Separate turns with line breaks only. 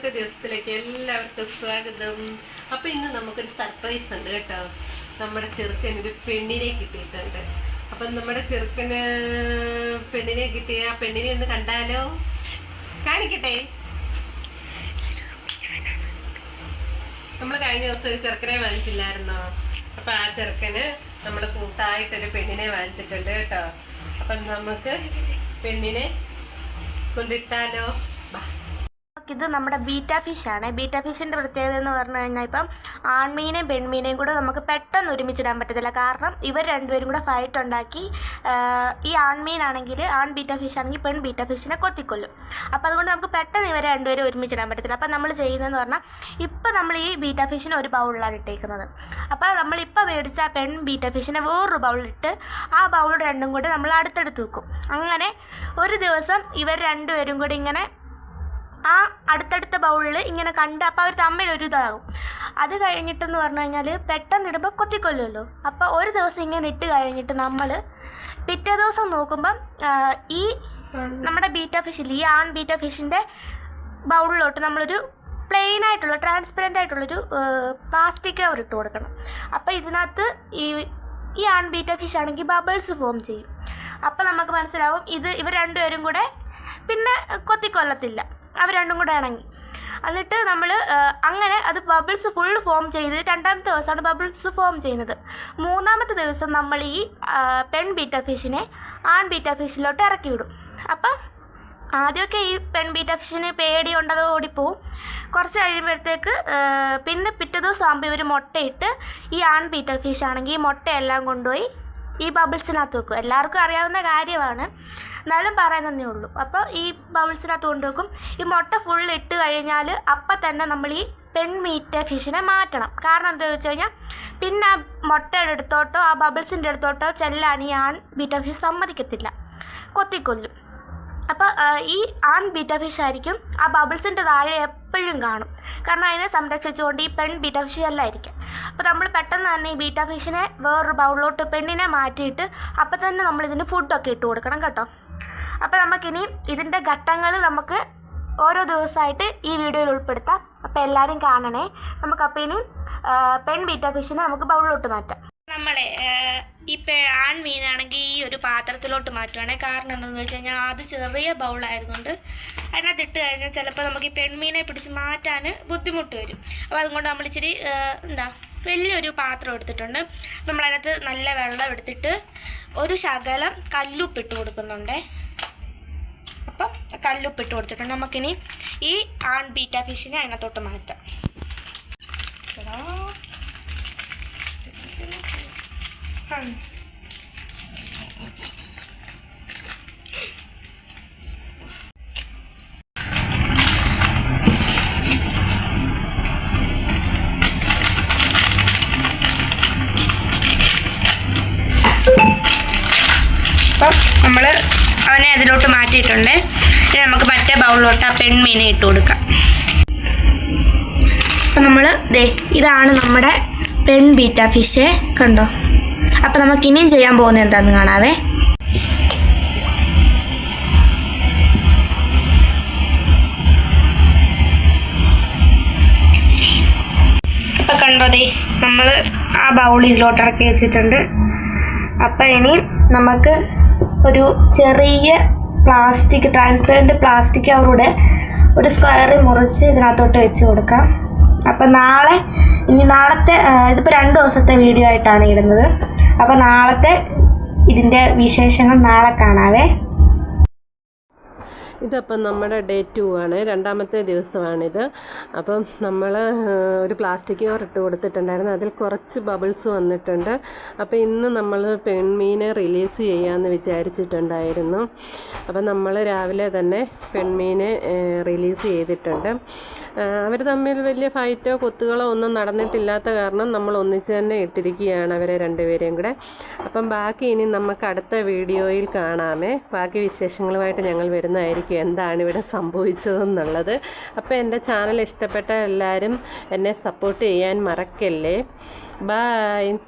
രണ്ടാമത്തെ ദിവസത്തിലേക്ക് എല്ലാവർക്കും സ്വാഗതം. അപ്പൊ ഇന്ന് നമുക്കൊരു സർപ്രൈസ് ഉണ്ട് കേട്ടോ. നമ്മുടെ ചെറുക്കനൊരു പെണ്ണിനെ കിട്ടിയിട്ടുണ്ട്. അപ്പൊ നമ്മുടെ ചെറുക്കന് പെണ്ണിനെ കിട്ടിയ ആ പെണ്ണിനെ ഒന്ന് കണ്ടാലോ? കാണിക്കട്ടെ. നമ്മൾ കഴിഞ്ഞ ദിവസം ഒരു ചെറുക്കനെ വാങ്ങിച്ചില്ലായിരുന്നോ? അപ്പൊ ആ ചെറുക്കന് നമ്മൾ കൂട്ടായിട്ടൊരു പെണ്ണിനെ വാങ്ങിച്ചിട്ടുണ്ട് കേട്ടോ. അപ്പൊ നമുക്ക് പെണ്ണിനെ കൊണ്ടിട്ടാലോ? ബാ.
ഇത് നമ്മുടെ ബീറ്റ ആണ്. ബീറ്റ ഫിഷിന്റെ പ്രത്യേകത എന്ന് പറഞ്ഞു കഴിഞ്ഞാൽ ഇപ്പം ആൺമീനെയും പെൺമീനെയും കൂടെ നമുക്ക് പെട്ടെന്ന് ഒരുമിച്ചിടാൻ പറ്റത്തില്ല. കാരണം ഇവർ രണ്ടുപേരും കൂടെ ഫൈറ്റ് ഉണ്ടാക്കി ഈ ആൺമീനാണെങ്കിൽ ആൺ ബീറ്റ ഫിഷ് ആണെങ്കിൽ പെൺ ബീറ്റ ഫിഷിനെ കൊത്തിക്കൊല്ലും. അപ്പോൾ അതുകൊണ്ട് നമുക്ക് പെട്ടെന്ന് ഇവരെ രണ്ടുപേരും ഒരുമിച്ചിടാൻ പറ്റത്തില്ല. അപ്പോൾ നമ്മൾ ചെയ്യുന്നതെന്ന് പറഞ്ഞാൽ ഇപ്പം നമ്മൾ ഈ ബീറ്റ ഫിഷിനെ ഒരു ബൗളിലാണ് ഇട്ടേക്കുന്നത്. അപ്പോൾ നമ്മളിപ്പോൾ മേടിച്ച ആ പെൺ ബീറ്റ ഫിഷിനെ വേറൊരു ബൗളിലിട്ട് ആ ബൗൾ രണ്ടും കൂടി നമ്മൾ അടുത്തെടുത്ത് വെക്കും. അങ്ങനെ ഒരു ദിവസം ഇവർ രണ്ടുപേരും കൂടി ഇങ്ങനെ ആ അടുത്തടുത്ത ബൗളിൽ ഇങ്ങനെ കണ്ട് അപ്പോൾ അവർ തമ്മിൽ ഒരു ഇതാകും. അത് കഴിഞ്ഞിട്ടെന്ന് പറഞ്ഞു കഴിഞ്ഞാൽ പെട്ടെന്ന് ഇടുമ്പോൾ കൊത്തിക്കൊല്ലുമല്ലോ അപ്പോൾ ഒരു ദിവസം ഇങ്ങനെ ഇട്ട് കഴിഞ്ഞിട്ട് നമ്മൾ പിറ്റേ ദിവസം നോക്കുമ്പം ഈ നമ്മുടെ ബീറ്റ ഫിഷിൽ ഈ ആൺ ബീറ്റ ഫിഷിന്റെ ബൗളിലോട്ട് നമ്മളൊരു പ്ലെയിൻ ആയിട്ടുള്ള ട്രാൻസ്പെറന്റ് ആയിട്ടുള്ളൊരു പ്ലാസ്റ്റിക് കവർ ഇട്ട് കൊടുക്കണം. അപ്പോൾ ഇതിനകത്ത് ഈ ഈ ആൺ ബീറ്റ ഫിഷ് ആണെങ്കിൽ ബബിൾസ് ഫോം ചെയ്യും. അപ്പോൾ നമുക്ക് മനസ്സിലാവും ഇത് ഇവർ രണ്ടുപേരും കൂടെ പിന്നെ കൊത്തിക്കൊല്ലത്തില്ല. അവർ രണ്ടും കൂടെ ഇണങ്ങി. എന്നിട്ട് നമ്മൾ അങ്ങനെ അത് ബബിൾസ് ഫുൾ ഫോം ചെയ്ത് രണ്ടാമത്തെ ദിവസമാണ് ബബിൾസ് ഫോം ചെയ്യുന്നത്. മൂന്നാമത്തെ ദിവസം നമ്മൾ ഈ പെൺ ബീറ്റ ഫിഷിനെ ആൺ ബീറ്റ ഫിഷിലോട്ട് ഇറക്കി വിടും. അപ്പം ആദ്യമൊക്കെ ഈ പെൺ ബീറ്റ ഫിഷിന് പേടി ഉണ്ടത് ഓടിപ്പോവും. കുറച്ച് കഴിയുമ്പോഴത്തേക്ക് പിന്നെ പിറ്റേ ദിവസം ആകുമ്പോൾ ഇവർ മുട്ടയിട്ട് ഈ ആൺ ബീറ്റ ഫിഷ് ആണെങ്കിൽ ഈ മുട്ടയെല്ലാം കൊണ്ടുപോയി ഈ ബബിൾസിനകത്ത് വെക്കും. എല്ലാവർക്കും അറിയാവുന്ന കാര്യമാണ്. എന്നാലും പറയുന്നതേ ഉള്ളൂ. അപ്പോൾ ഈ ബബിൾസിനകത്ത് കൊണ്ടുവെക്കും ഈ മുട്ട ഫുൾ ഇട്ട് കഴിഞ്ഞാൽ അപ്പം തന്നെ നമ്മൾ ഈ പെൺമീറ്റ ഫിഷിനെ മാറ്റണം. കാരണം എന്താ വെച്ച് കഴിഞ്ഞാൽ പിന്നെ ആ മുട്ടയുടെ അടുത്തോട്ടോ ആ ബബിൾസിന്റെ അടുത്തോട്ടോ ചെല്ലാൻ ഈ ആൺ ബീറ്റ ഫിഷ് സമ്മതിക്കത്തില്ല. കൊത്തിക്കൊല്ലും. അപ്പോൾ ഈ ആൺ ബീറ്റ ഫിഷ് ആയിരിക്കും ആ ബബിൾസിന്റെ താഴെ എപ്പോഴും കാണും. കാരണം അതിനെ സംരക്ഷിച്ചുകൊണ്ട് ഈ പെൺ ബീറ്റ ഫിഷ് അല്ലായിരിക്കും അപ്പോൾ നമ്മൾ പെട്ടെന്ന് തന്നെ ഈ ബീറ്റ ഫിഷിനെ വേറൊരു ബൗളിലോട്ട് പെണ്ണിനെ മാറ്റിയിട്ട് അപ്പോൾ തന്നെ നമ്മൾ ഇതിന് ഫുഡൊക്കെ ഇട്ട് കൊടുക്കണം കേട്ടോ. അപ്പോൾ നമുക്കിനി ഇതിന്റെ ഘട്ടങ്ങൾ നമുക്ക് ഓരോ ദിവസമായിട്ട് ഈ വീഡിയോയിൽ ഉൾപ്പെടുത്താം. അപ്പോൾ എല്ലാവരും കാണണേ. നമുക്കപ്പോൾ ഇനി പെൺ ബീറ്റ ഫിഷിനെ നമുക്ക് ബൗളിലോട്ട് മാറ്റാം. നമ്മളെ ഈ ആൺ മീനാണെങ്കിൽ ഒരു പാത്രത്തിലോട്ട് മാറ്റുവാണ്. കാരണം എന്താണെന്ന് വെച്ച് കഴിഞ്ഞാൽ അത് ചെറിയ ബൗളായതുകൊണ്ട് അതിനകത്ത് ഇട്ട് കഴിഞ്ഞാൽ ചിലപ്പോൾ നമുക്ക് ഈ പെൺമീനെ പിടിച്ച് മാറ്റാൻ ബുദ്ധിമുട്ട് വരും. അപ്പോൾ അതുകൊണ്ട് നമ്മൾ ഇച്ചിരി ആ, എന്താ വലിയൊരു പാത്രം എടുത്തിട്ടുണ്ട്. നമ്മളതിനകത്ത് നല്ല വെള്ളം എടുത്തിട്ട് ഒരു ശകലം കല്ലുപ്പിട്ട് കൊടുക്കുന്നുണ്ടേ. അപ്പം കല്ലുപ്പിട്ട് കൊടുത്തിട്ടുണ്ട്. നമുക്കിനി ഈ ആൺ ബീറ്റ ഫിഷിനെ അതിനകത്തോട്ട് മാറ്റാം. എടാ. നമ്മൾ അവനെ അതിലോട്ട് മാറ്റിയിട്ടുണ്ട്. ഇനി നമുക്ക് മറ്റേ ബൗളിലോട്ട് ആ പെൺമീനെ ഇട്ട് കൊടുക്കാം. അപ്പം നമ്മൾ ദേ ഇതാണ് നമ്മുടെ പെൺ ബീറ്റ ഫിഷ് കണ്ടോ? അപ്പം നമുക്ക് ഇനിയും ചെയ്യാൻ പോകുന്നത് എന്താണെന്ന് കാണാവേ? അപ്പം കണ്ടോ ദേ നമ്മൾ ആ ബൗൾ ഇതിലോട്ട് ഇറക്കി വെച്ചിട്ടുണ്ട്. അപ്പം ഇനി നമുക്ക് ഒരു ചെറിയ പ്ലാസ്റ്റിക് ട്രാൻസ്പെറന്റ് പ്ലാസ്റ്റിക് അവരുടെ ഒരു സ്ക്വയറിൽ മുറിച്ച് ഇതിനകത്തോട്ട് വെച്ച് കൊടുക്കാം. അപ്പം നാളെ ഇനി നാളത്തെ ഇതിപ്പോൾ രണ്ട് ദിവസത്തെ വീഡിയോ ആയിട്ടാണ് ഇടുന്നത്. അപ്പോൾ നാളത്തെ ഇതിന്റെ വിശേഷങ്ങൾ നാളെ കാണാവേ.
ഇതപ്പം നമ്മുടെ ഡേ ടു ആണ്. രണ്ടാമത്തെ ദിവസമാണിത്. അപ്പം നമ്മൾ ഒരു പ്ലാസ്റ്റിക് കവർ ഇട്ട് കൊടുത്തിട്ടുണ്ടായിരുന്നു. അതിൽ കുറച്ച് ബബിൾസ് വന്നിട്ടുണ്ട്. അപ്പോൾ ഇന്ന് നമ്മൾ പെൺമീനെ റിലീസ് ചെയ്യാമെന്ന് വിചാരിച്ചിട്ടുണ്ടായിരുന്നു. അപ്പം നമ്മൾ രാവിലെ തന്നെ പെൺമീനെ റിലീസ് ചെയ്തിട്ടുണ്ട്. അവർ തമ്മിൽ വലിയ ഫൈറ്റോ കൊത്തുകളോ ഒന്നും നടന്നിട്ടില്ലാത്ത കാരണം നമ്മൾ ഒന്നിച്ച് തന്നെ ഇട്ടിരിക്കുകയാണ് അവരെ രണ്ടുപേരെയും കൂടെ. അപ്പം ബാക്കി ഇനി നമുക്ക് അടുത്ത വീഡിയോയിൽ കാണാമേ. ബാക്കി വിശേഷങ്ങളുമായിട്ട് ഞങ്ങൾ വരുന്നതായിരിക്കും. എന്താണ് ഇവിടെ സംഭവിച്ചതെന്നുള്ളത്. അപ്പോൾ എന്റെ ചാനൽ ഇഷ്ടപ്പെട്ട എല്ലാവരും എന്നെ സപ്പോർട്ട് ചെയ്യാൻ മറക്കല്ലേ. ബായ്